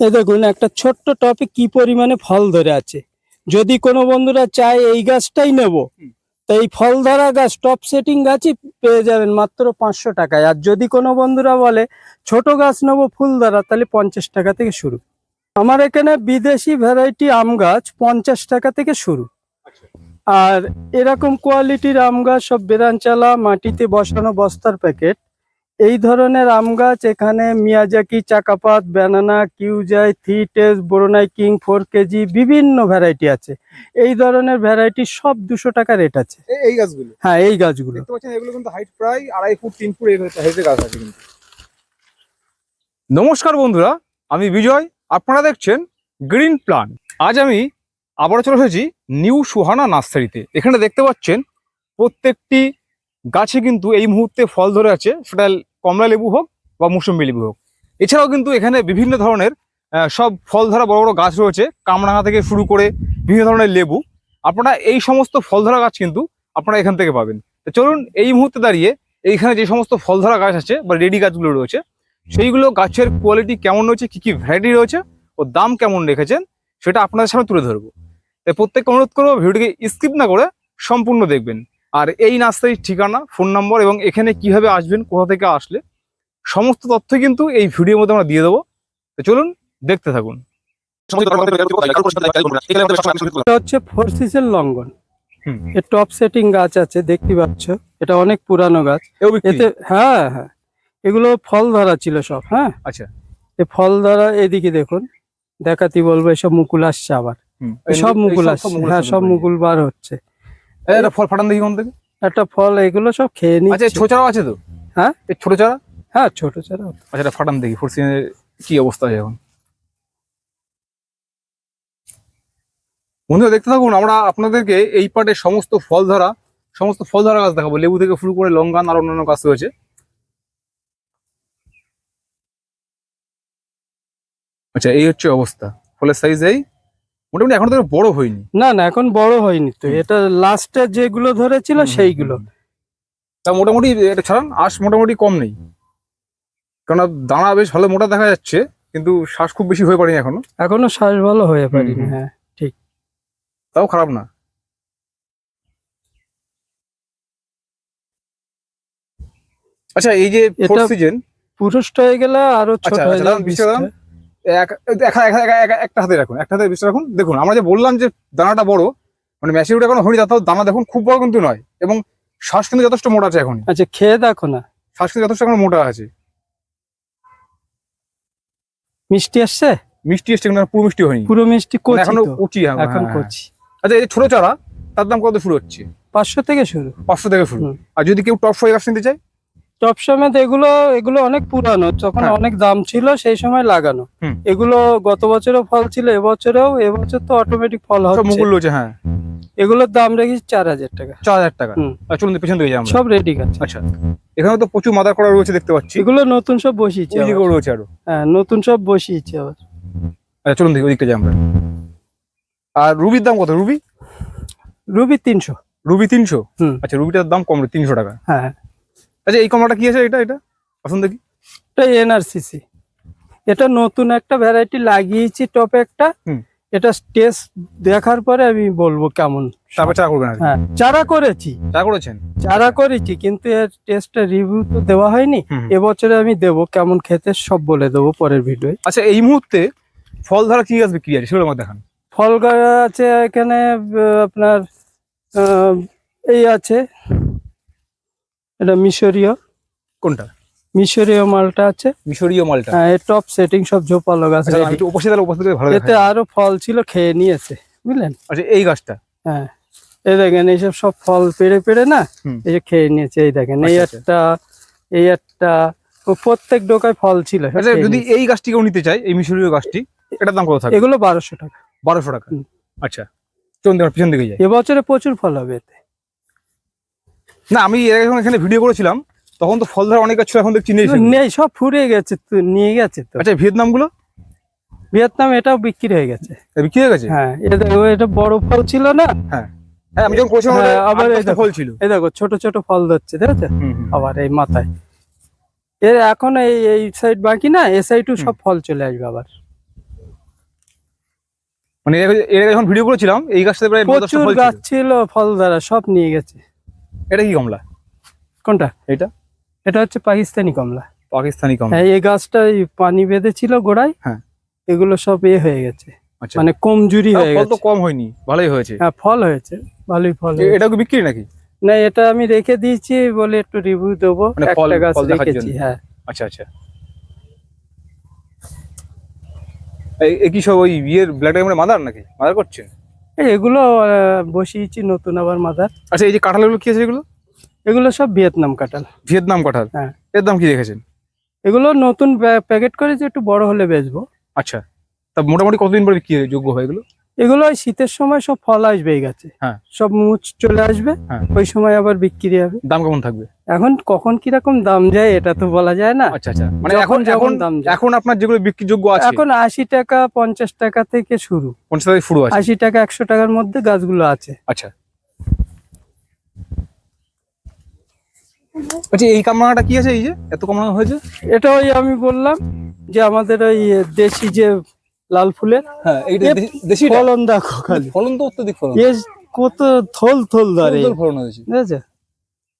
এই দেখুন একটা ছোট্ট টপে কি পরিমাণে ফল ধরে আছে? যদি কোনো বন্ধুরা চায় এই গাছটাই নেব। তো এই ফল ধরা গাছ টপ সেটিং গাছই পেয়ে যাবেন মাত্র পাঁচশো টাকায়। আর যদি কোনো বন্ধুরা বলে ছোট গাছ নেব ফুল ধরা তাহলে পঞ্চাশ টাকা থেকে শুরু। আমার এখানে বিদেশি ভ্যারাইটি আম গাছ পঞ্চাশ টাকা থেকে শুরু। আর এরকম কোয়ালিটির আম গাছ সব বেরানচালা মাটিতে বসানো বস্তার প্যাকেট এই ধরনের আম গাছ এখানে মিয়াজাকি চাকাপাত ব্যানানা কিউজাই থিটেস বোরোনাই কিং ফোর কেজি বিভিন্ন ভ্যারাইটি আছে। এই ধরনের ভ্যারাইটি সব দুশো টাকা রেট আছে। এই- গাছগুলো? হ্যাঁ এই গাছগুলো। এগুলো কিন্তু হাইট প্রায় আড়াই ফুট তিন ফুট হাইটের গাছ আছে কিন্তু। নমস্কার বন্ধুরা আমি বিজয়। আপনারা দেখছেন গ্রিন প্লান আজ আমি আবারও চলে এসেছি নিউ সুহানা নার্সারিতে। এখানে দেখতে পাচ্ছেন প্রত্যেকটি গাছে কিন্তু এই মুহূর্তে ফল ধরে আছে। সেটা কমলা লেবু হোক বা মুসম্বি লেবু হোক। এছাড়াও কিন্তু এখানে বিভিন্ন ধরনের সব ফল ধরা বড় বড় গাছ রয়েছে। কামরাঙা থেকে শুরু করে বিভিন্ন ধরনের লেবু। আপনারা এই সমস্ত ফল ধরা গাছ কিন্তু আপনারা এখান থেকে পাবেন। তো চলুন এই মুহূর্তে দাঁড়িয়ে এইখানে যে সমস্ত ফল ধরা গাছ আছে বা রেডি গাছগুলো রয়েছে, সেইগুলো গাছের কোয়ালিটি কেমন রয়েছে, কি কি ভ্যারাইটি রয়েছে ও দাম কেমন রেখেছেন সেটা আপনাদের সামনে তুলে ধরবো। তাই প্রত্যেককে অনুরোধ করব ভিডিওটিকে স্কিপ না করে সম্পূর্ণ দেখবেন। আর এই নার্সারির ঠিকানা ফোন নম্বর এবং এখানে কীভাবে আসবেন কোথা থেকে আসলে সমস্ত তথ্য কিন্তু এই ভিডিওর মধ্যে আমরা দিয়ে দেবো। তো চলুন দেখতে থাকুন। এটা হচ্ছে ফোর লঙ্ঘন। এর টপ সেটিং গাছ আছে দেখতে পাচ্ছ। এটা অনেক পুরানো গাছ। এতে হ্যাঁ হ্যাঁ। এগুলো ফল ধরা ছিল সব হ্যাঁ। আচ্ছা। এই ফল ধরা এদিকে দেখুন দেখাতি বলব এসব মুকুল আসছে আবার। সব মুকুল আসছে হ্যাঁ সব। মুকুল বার হচ্ছে। একটা ফল ফাটান দেখি কোন থেকে। একটা ফল এগুলো সব খেয়ে আচ্ছা নিচ্ছে। এই ছোট চারাও আছে তো? হ্যাঁ? এই ছোট চারা? হ্যাঁ ছোট ছোট আচ্ছা এটা ফাটান দেখি ফোরসিনের কি অবস্থা আছে এখন? বন্ধুরা দেখতে থাকুন আমরা আপনাদেরকে এই পার্টে সমস্ত ফল ধরা সমস্ত ফল ধরা গাছ দেখাবো। লেবু থেকে শুরু করে লঙ্কান আর অন্যান্য গাছ রয়েছে। আচ্ছা এই হচ্ছে অবস্থা। ফলের সাইজ এই? মোটামুটি এখন তো বড় হয়নি। না না এখন বড় হয়নি তো। এটা লাস্টে যেগুলো ধরেছিল সেইগুলো। তা মোটামুটি এটা ছাড়ান আঁশ মোটামুটি কম নেই। কারণ দানা বেশ ভালো মোটা দেখা যাচ্ছে কিন্তু শ্বাস খুব বেশি হয়ে পারেনি এখনও। এখনও শ্বাস ভালো হয়ে পারিনি। হ্যাঁ তাও খারাপ না। আচ্ছা এই যে এটা- সিজন পুরুষটা হয়ে গেলে আরও ছোট আচ্ছা, হয়ে আচ্ছা, যাবে একটা হাতে রাখুন একটা হাতে বিষটা রাখুন। দেখুন আমরা যে বললাম যে দানাটা বড় মানে ম্যাচিউরিটি এখন হয়নি তাও দানা দেখুন খুব বড় কিন্তু নয় এবং শ্বাস কিন্তু যথেষ্ট মোটা আছে এখন আচ্ছা খেয়ে দেখো না। শ্বাস কিন্তু যথেষ্ট এখন মোটা আছে। মিষ্টি আসছে মিষ্টি এসছে কিন্তু পুরো মিষ্টি হয়নি। পুরো মিষ্টি মানে কচি এখনও তো, কচি হ্যাঁ, এখন হ্যাঁ, হ্যাঁ। কচি। আচ্ছা এই ছোট চারা তার দাম কত শুরু হচ্ছে? পাঁচশো থেকে শুরু। পাঁচশো থেকে শুরু। আর যদি কেউ টপ ফাইভ গাছ নিতে চায়? টপ সমেত এগুলো এগুলো অনেক পুরানো তখন হ্যাঁ। অনেক দাম ছিল সেই সময় লাগানো। এগুলো গত বছরও ফল ছিল এবছরেও এবছর তো অটোমেটিক ফল হচ্ছে। হ্যাঁ। এগুলোর দাম রেখেছি চার হাজার টাকা। চার হাজার টাকা। চলুন পেছন দিকে যাই আমরা। সব রেডি আছে আচ্ছা। এখানে তো প্রচুর মাদার করা রয়েছে দেখতে পাচ্ছি। এগুলো নতুন সব বসিয়েছে। রয়েছে আরও। হ্যাঁ নতুন সব বসিয়েছে আবার। আচ্ছা চলুন দেখি ওইদিকটা যাই আমরা। আর রুবির দাম কত? রুবি? রুবি তিনশো। রুবি তিনশো। আচ্ছা রুবিটার দাম কম তিনশো টাকা। হ্যাঁ। আচ্ছা এই কমলাটা কি আছে? এটা এটা? আসুন দেখি। এটা এনআরসিসি। এটা নতুন একটা ভ্যারাইটি লাগিয়েছি টপে একটা। এটা টেস্ট দেখার পরে আমি বলব কেমন। তারপর করবেন হ্যাঁ চারা করেছি। চা করেছেন? চারা করেছি কিন্তু এর রিভিউ তো দেওয়া হয়নি। এবছরে আমি দেবো কেমন খেতে সব বলে দেবো পরের ভিডিওয়ে আচ্ছা এই মুহূর্তে ফল ধরা কি গাছ বিক্রি আছে? সেগুলো আমাকে দেখান। ফল গাছ আছে এখানে আপনার এই আছে এটা মিশরীয়। কোনটা? মিশরীয় মালটা আছে। মিশরীয় মালটা। হ্যাঁ টপ সেটিং সব ঝোপালো গাছ উপস্থিত উপস্থিত ভালো এতে আরও ফল ছিল খেয়ে নিয়েছে বুঝলেন? আচ্ছা এই গাছটা? হ্যাঁ এই দেখেন এইসব সব ফল পেড়ে পেড়ে না। এই যে খেয়ে নিয়েছে এই দেখেন এই আচ্ছা, আচ্ছা। একটা এই একটা ও প্রত্যেক ডোকায় ফল ছিল আচ্ছা যদি এই গাছটি কেউ নিতে চায় এই মিশরীয় গাছটি এটার দাম কত থাকবে? এগুলো বারোশো টাকা। বারোশো টাকা। আচ্ছা চলুন দেখুন পিছন দিকে যাই। এবছরে প্রচুর ফল হবে এতে। না আমি এর আগে যখন এখানে ভিডিও করেছিলাম তখন তো ফল ধরা অনেক ছিল এখন দেখছি নেই নেই সব ফুরে গেছে তো নিয়ে গেছে তো। আচ্ছা ভিয়েতনামগুলো ভিয়েতনাম এটাও বিক্রি হয়ে গেছে। বিক্রি হয়ে গেছে? হ্যাঁ এটা দেখো এটা বড় ফল ছিল না? হ্যাঁ। আমি যখন করেছিলাম হ্যাঁ, আবার এই দেখো। ফল ছিল। এই দেখো ছোট ছোট ফল ধরছে দেখেছ। আবার এই মাথায়। এর এখন এই এই সাইড বাকি না এ সাইডও সব ফল চলে আসবে আবার। মানে এর আগে- যখন ভিডিও করেছিলাম এই গাছটা প্রায় প্রচুর। গাছ ছিল ফল দ্বারা সব নিয়ে গেছে। এটা কি কমলা? কোনটা? এটা এটা হচ্ছে পাকিস্তানি কমলা। পাকিস্তানি কমলা। হ্যাঁ এই গাছটা পানি বেঁধেছিল গোড়ায়। হ্যাঁ। এগুলো সব এ হয়ে গেছে। আচ্ছা। মানে কমজুরি হয়ে ফল তো গেছে। কম হয়নি ভালোই হয়েছে। হ্যাঁ ফল হয়েছে ভালোই ফল এ- হয়েছে। এটাও কি বিক্রি নাকি? না এটা আমি রেখে দিয়েছি বলে একটু রিভিউ দেবো। মানে একটা গাছ রেখেছি। হ্যাঁ। আচ্ছা আচ্ছা। এই- কি সব ওই বিয়ের ব্ল্যাক ডায়মন্ডের মাদার নাকি? মাদার করছেন এগুলো বসিয়েছি নতুন আবার মাদার। আচ্ছা এই যে কাঁঠালগুলো কি আছে এগুলো? এগুলো সব ভিয়েতনাম কাঁঠাল। ভিয়েতনাম কাঁঠাল? হ্যাঁ। এর দাম কি রেখেছেন এগুলো নতুন প্যাকেট করে যে একটু বড় হলে বেচবো। আচ্ছা। তা মোটামুটি কতদিন পরে কি যোগ্য হয় এগুলো? এগুলো শীতের সময় সব ফল আসবে এই গাছে। হ্যাঁ। সব মুচ চলে আসবে হ্যাঁ। ওই সময় আবার বিক্রি হবে। দাম কেমন থাকবে? এখন কখন কীরকম দাম যায় এটা তো বলা যায় না। আচ্ছা আচ্ছা। মানে এখন যখন দাম এখন আপনার যেগুলো বিক্রি যোগ্য আছে। এখন আশি টাকা পঞ্চাশ টাকা থেকে শুরু। পঞ্চাশ টাকা শুরু আশি টাকা একশো টাকার মধ্যে গাছগুলো আছে। আচ্ছা। আচ্ছা এই কামরাঙাটা কি আছে এই যে? এত কামরাঙা হয়েছে? এটা ওই আমি বললাম যে আমাদের ওই দেশি যে লাল ফুলের? হ্যাঁ এইটা দেশি ফলন দেখো খালি। ফলন তো অত্যাধিক ফলন। এ কত থল থল ধরে। ফলন হয়েছে বুঝেছ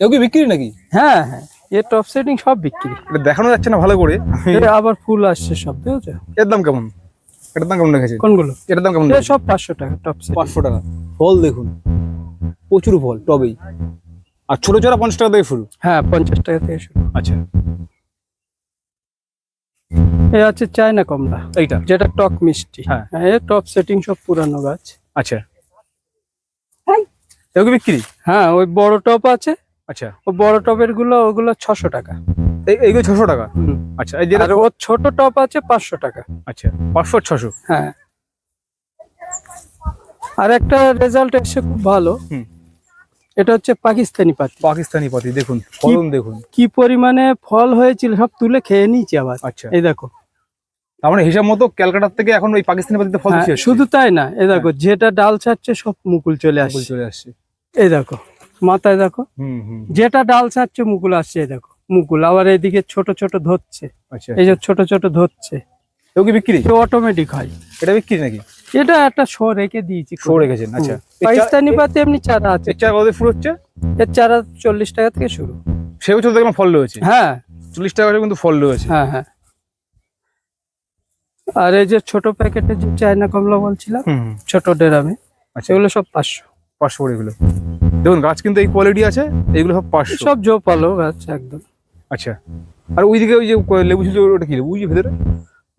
কেউ কি বিক্রি নাকি? হ্যাঁ হ্যাঁ এ টপ সেটিং সব বিক্রি। এটা দেখানো যাচ্ছে না ভালো করে। আবার ফুল আসছে সব বুঝেছ? এর দাম কেমন? এটার দাম কেমন রেখেছে? কোনগুলো? এটার দাম কেমন সব পাঁচশো টাকা টপ সেটিং পাঁচশো টাকা। ফল দেখুন। প্রচুর ফল টবেই। আর ছোট ছোট পঞ্চাশ টাকা থেকে শুরু? হ্যাঁ পঞ্চাশ টাকা থেকে শুরু। আচ্ছা। এ আছে চায়না কমলা এইটা? যেটা টক মিষ্টি। হ্যাঁ। হ্যাঁ টপ সেটিং সব পুরানো গাছ। আচ্ছা। এগুলো বিক্রি? হ্যাঁ ওই বড় টপ আছে। আচ্ছা। ওই বড় টপেরগুলো ওগুলো ছশো টাকা। এইগুলো ছশো টাকা। আচ্ছা এই যেটা আর ওর ছোট টপ আছে পাঁচশো টাকা। আচ্ছা পাঁচশো ছশো? হ্যাঁ। আর একটা রেজাল্ট এসে খুব ভালো। হুম। এটা হচ্ছে পাকিস্তানি পাতি। পাকিস্তানি পাতি দেখুন ফলন দেখুন। কি পরিমাণে ফল হয়েছিল সব তুলে খেয়ে নিয়েছি আবার। আচ্ছা। এই দেখো। তার মানে হিসাব মতো ক্যালকাটার থেকে এখন ওই পাকিস্তানি পাতিতে ফল হ্যাঁ, শুধু তাই না এই দেখো যেটা ডাল ছাড়ছে সব মুকুল চলে আসছে। চলে আসছে। এই দেখো মাথায় দেখো। হুম হুম যেটা ডাল ছাড়ছে মুকুল আসছে এই দেখো মুকুল। আবার এইদিকে ছোট ছোট ধরছে। আচ্ছা এই যে ছোট ছোট ধরছে। এও কি বিক্রি? অটোমেটিক হয়। এটা বিক্রি নাকি? এটা একটা শো রেখে দিয়েছি শো রেখেছেন আচ্ছা। পাকিস্তানি পাতি এমনি চারা আছে। চারা কত ফুল হচ্ছে এর চারা চল্লিশ টাকা থেকে শুরু। সে বছর দেখলাম ফল রয়েছে। হ্যাঁ। চল্লিশ টাকা কিন্তু ফল রয়েছে। হ্যাঁ হ্যাঁ। আর এই যে ছোট প্যাকেটে যে চায়না কমলা বলছিলাম। ছোট ডেরামে আচ্ছা। এগুলো সব পাঁচশো। পাঁচশো করে এগুলো। দেখুন গাছ কিন্তু এই কোয়ালিটি আছে এইগুলো সব পাঁচশো। সব জোপালো গাছ একদম। আচ্ছা। আর ওইদিকে ওই যে লেবু ওটা কি লেবু? ভেতরে?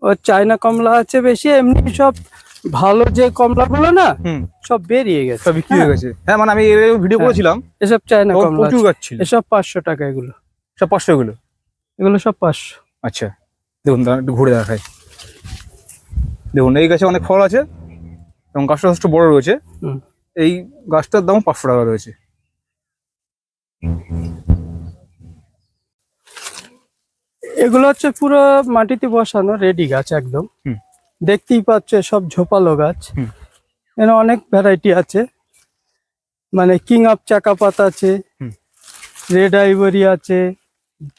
ও চায়না কমলা আছে বেশি এমনি সব ভালো যে কমলাগুলো না সব বেরিয়ে গেছে। সব বিক্রি হয়ে গেছে? হ্যাঁ মানে আমি ভিডিও হ্যাঁ। করেছিলাম। এসব চায়না কমলা প্রচুর। গাছ ছিল। এসব পাঁচশো টাকা এগুলো। সব পাঁচশো এগুলো? এগুলো সব পাঁচশো। আচ্ছা। দেখুন একটু ঘুরে দেখাই। দেখুন এই গাছে অনেক ফল আছে এবং গাছটা যথেষ্ট বড় রয়েছে। এই গাছটার দাম পাঁচশো টাকা রয়েছে। এগুলো হচ্ছে পুরো মাটিতে বসানো রেডি গাছ একদম। দেখতেই পাচ্ছ সব ঝোপালো গাছ। এখানে অনেক ভ্যারাইটি আছে। মানে কিং অফ চাকা চাকাপাত আছে রেড আইভরি আছে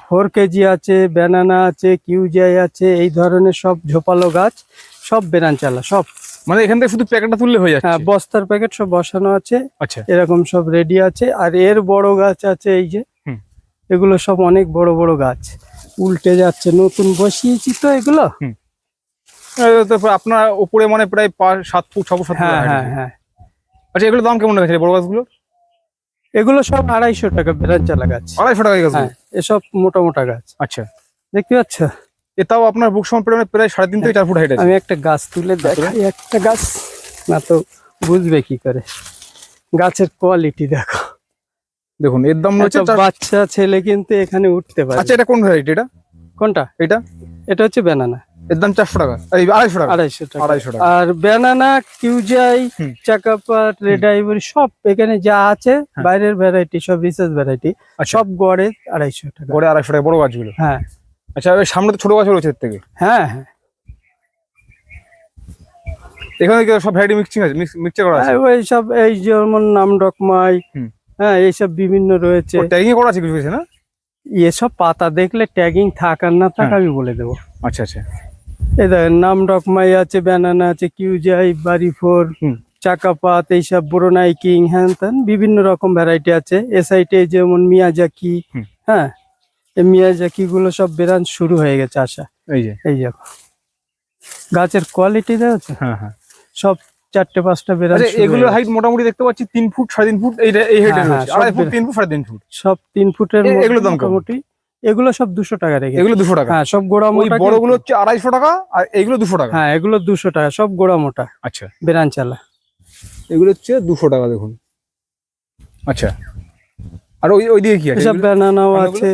ফোর কেজি আছে ব্যানানা আছে কিউজাই আছে এই ধরনের সব ঝোপালো গাছ সব বেনান চালা সব। মানে এখান থেকে শুধু প্যাকেটটা তুললে হয়ে হ্যাঁ যাচ্ছে বস্তার প্যাকেট সব বসানো আছে। আচ্ছা। এরকম সব রেডি আছে। আর এর বড় গাছ আছে এই যে। এগুলো সব অনেক বড় বড় গাছ। উল্টে যাচ্ছে নতুন বসিয়েছি তো এগুলো। আপনার উপরে মানে প্রায় পাঁচ সাত ফুট ছ ফুট হ্যাঁ হ্যাঁ হ্যাঁ। আচ্ছা এগুলোর দাম কেমন রেখেছে বড় গাছগুলো? এগুলো সব আড়াইশো টাকা বেড়াচালা গাছ। আড়াইশো টাকা গাছগুলো? হ্যাঁ এসব মোটা মোটা গাছ। আচ্ছা। দেখতে পাচ্ছ? এ তাও আপনার বুক সমান প্রায় প্রায় সাড়ে তিন থেকে চার ফুট হাইট আমি একটা গাছ তুলে দেখাই একটা গাছ। না তো বুঝবে কি করে? গাছের কোয়ালিটি দেখো। দেখুন এর দাম চার- বাচ্চা ছেলে কিন্তু এখানে উঠতে পারে আচ্ছা এটা কোন ভ্যারাইটি এটা? কোনটা? এটা? এটা হচ্ছে বেনানা এর দাম চারশো টাকা। এই আড়াইশো টাকা। আড়াইশো টাকা। আড়াইশো টাকা। আর বেনানা কিউজাই হুম। চাকাপাত রেড আইভরি সব এখানে যা আছে বাইরের ভ্যারাইটি সব রিসার্চ ভ্যারাইটি আচ্ছা। সব গড়ে আড়াইশো টাকা। গড়ে আড়াইশো টাকা বড় গাছগুলো? হ্যাঁ। আচ্ছা সামনে তো ছোট গাছ রয়েছে এর থেকে? হ্যাঁ হ্যাঁ। এখানে সব ভ্যারাইটি মিক্সিং আছে? মিক্সচার করা আছে? হ্যাঁ, ওই সব এই যেমন নাম ডকমাই। হ্যাঁ এইসব বিভিন্ন রয়েছে। ট্যাগিং করা আছে কিছু কিছু না? এসব পাতা দেখলে ট্যাগিং থাকার না থাক হ্যাঁ। আমি বলে দেবো। আচ্ছা আচ্ছা। এই দেখেন নাম ডকমাই আছে ব্যানানা আছে কিউজাই বাড়ি ফোর। চাকাপাত এইসব বোরোনাই কিং হ্যান ত্যান বিভিন্ন রকম ভ্যারাইটি আছে। এ সাইডে যেমন মিয়াজাকি। হ্যাঁ এই মিয়াজাকি গুলো সব বেরান শুরু হয়ে গেছে আসা এই যে। এই দেখো। গাছের কোয়ালিটি দেখো হ্যাঁ হ্যাঁ। সব চারটে পাঁচটা বেরান হয়ে এগুলো। হাইট মোটামুটি দেখতে পাচ্ছি তিন ফুট সাড়ে তিন ফুট এই হাইটে হ্যাঁ, সব আড়াই ফুট তিন ফুট সাড়ে তিন ফুট। সব তিন ফুটের এ- মধ্যে এগুলোর দাম মোটামুটি এগুলো সব দুশো টাকা রেখে এগুলো দুশো টাকা? হ্যাঁ সব গোড়া মোটা বড়গুলো হচ্ছে আড়াইশো টাকা আর এগুলো দুশো টাকা? হ্যাঁ এগুলো দুশো টাকা সব গোড়া মোটা। আচ্ছা। বেরান চালা। এগুলো হচ্ছে দুশো টাকা দেখুন। আচ্ছা। আর ওই ওই দিকে কি আছে? এগুলো? ব্যানানাও আছে।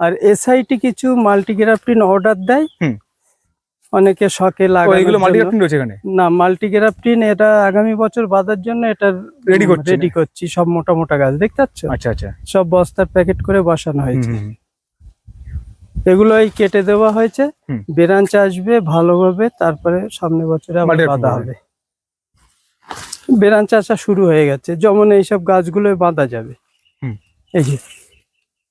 আর এসআইটি কিছু মাল্টিগ্রাফটিন অর্ডার দেয়। অনেকে শখে লাগানোর এগুলো জন্য। মাল্টিগ্রাফটিং রয়েছে এখানে? না মাল্টিগ্রাফটিন এটা আগামী বছর বাঁধার জন্য এটা রেডি করছেন? রেডি করছি। সব মোটা মোটা গাছ দেখতে পাচ্ছ? আচ্ছা আচ্ছা। সব বস্তার প্যাকেট করে বসানো হয়েছে। এগুলোই কেটে দেওয়া হয়েছে। বেরাঞ্চ আসবে ভালোভাবে তারপরে সামনে বছরে আবার বাঁধা হবে। হবে। বেরাঞ্চ আসা শুরু হয়ে গেছে। যেমন এইসব গাছগুলোই বাঁধা যাবে। হুম। এই যে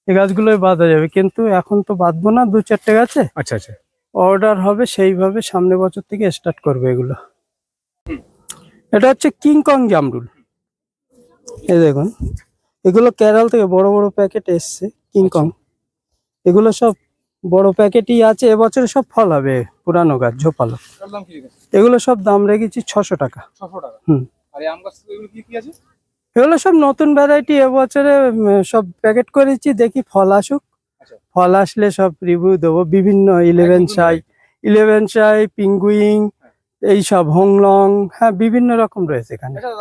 এই গাছগুলোই বাঁধা যাবে। কিন্তু এখন তো বাঁধবো না দু চারটে গাছে। আচ্ছা আচ্ছা। অর্ডার হবে সেইভাবে সামনে বছর থেকে স্টার্ট করবে এগুলো। এটা হচ্ছে কিংকং জামরুল। এই দেখুন এগুলো কেরাল থেকে বড় বড় প্যাকেট এসছে কিংকং এগুলো সব বড় প্যাকেটই আছে এবছরে সব ফল হবে পুরানো গাছ ঝোপালো? এগুলো সব দাম রেখেছি ছশো টাকা। হুম। এগুলো সব নতুন ভ্যারাইটি এবছরে সব প্যাকেট করেছি দেখি ফল আসুক। আচ্ছা। ফল আসলে সব রিভিউ দেবো বিভিন্ন ইলেভেন নতুন সাই ইলেভেন সাই পিঙ্গুইং এই সব হোংলং হ্যাঁ বিভিন্ন রকম রয়েছে এখানে। আচ্ছা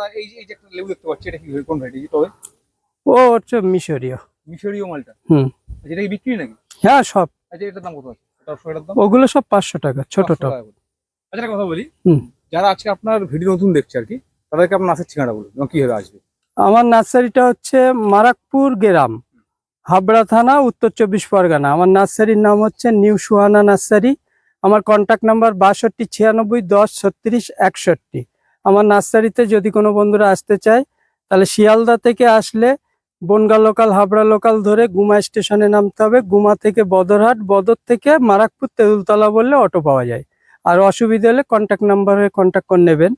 ও হচ্ছে মিশরীয়। মিশরীয় মালটা। হুম। আচ্ছা বিক্রি নাকি? হ্যাঁ সব। আচ্ছা এটার দাম কত আছে? এটা এটার দাম? ওগুলো সব পাঁচশো টাকা ছোট টপ। টাকা আচ্ছা একটা কথা বলি। যারা আজকে আপনার ভিডিও নতুন দেখছে আর কি তাদেরকে আপনার নাচের ঠিকানা বলুন এবং কীভাবে আসবে? আমার নার্সারিটা হচ্ছে মারাকপুর গ্রাম হাবড়া থানা উত্তর চব্বিশ পরগনা। আমার নার্সারির নাম হচ্ছে নিউ সুহানা নার্সারি। আমার কন্ট্যাক্ট নাম্বার বাষট্টি ছিয়ানব্বই দশ ছত্রিশ একষট্টি। আমার নার্সারিতে যদি কোনো বন্ধুরা আসতে চায় তাহলে শিয়ালদা থেকে আসলে বনগা লোকাল হাবড়া লোকাল ধরে গুমা স্টেশনে নামতে হবে। গুমা থেকে বদরহাট, বদর থেকে মারাকপুর, তেঁতুলতলা বললে অটো পাওয়া যায়। আর অসুবিধা হলে কন্ট্যাক্ট নাম্বারে কন্ট্যাক্ট করে নেবেন।